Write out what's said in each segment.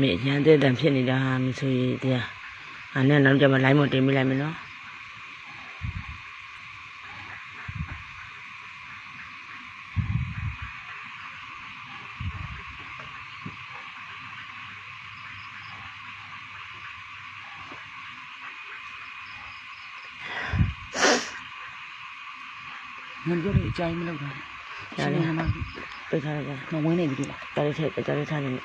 မေရန်တဲ့တန်ဖြစ်နေတာဟာမဆိုရတရားအဲ့နဲ့နောက်ကြမှာလိုင်းမတင်မိလိုက်မယ်နော်ငန်းပြောလို့အကြိုင်းမလုပ်တာရတယ်မပိတ်ထားလိုက်ကြမဝင်းနေပြီလားတားလေးထည့်တားလေးထားနေမယ်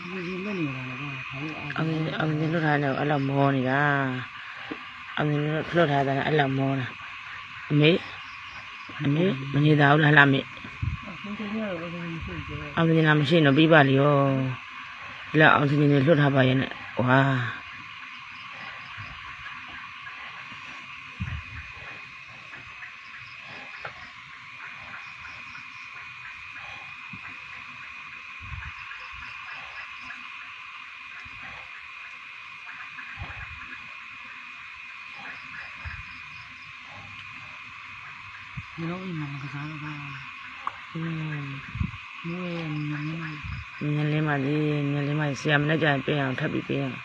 အားအောင်နေအောင်နေလွတ်ထားနေအဲ့လောက်မောနေတာအောင်နေလွတ်ထားတာအဲ့လောက်မောတာအမေအမေမနေတာဘူးလားလှမေမင်းတို့ရောဘယ်လိုရှိကြလဲအောင်နေလားမရှိတော့ပြီးပါလေရောလက်အောင်နေနေလွတ်ထားပါရဲ့နဲ့ဝါ ဒီလိုအိမ်မှာကစားတော့อืมမိုးရဲ့ညနေမှာညလင်းမလေးညလင်းမဆရာမနဲ့ကြရင်ပြင်အောင်ထပ်ပြီးပြင်အောင်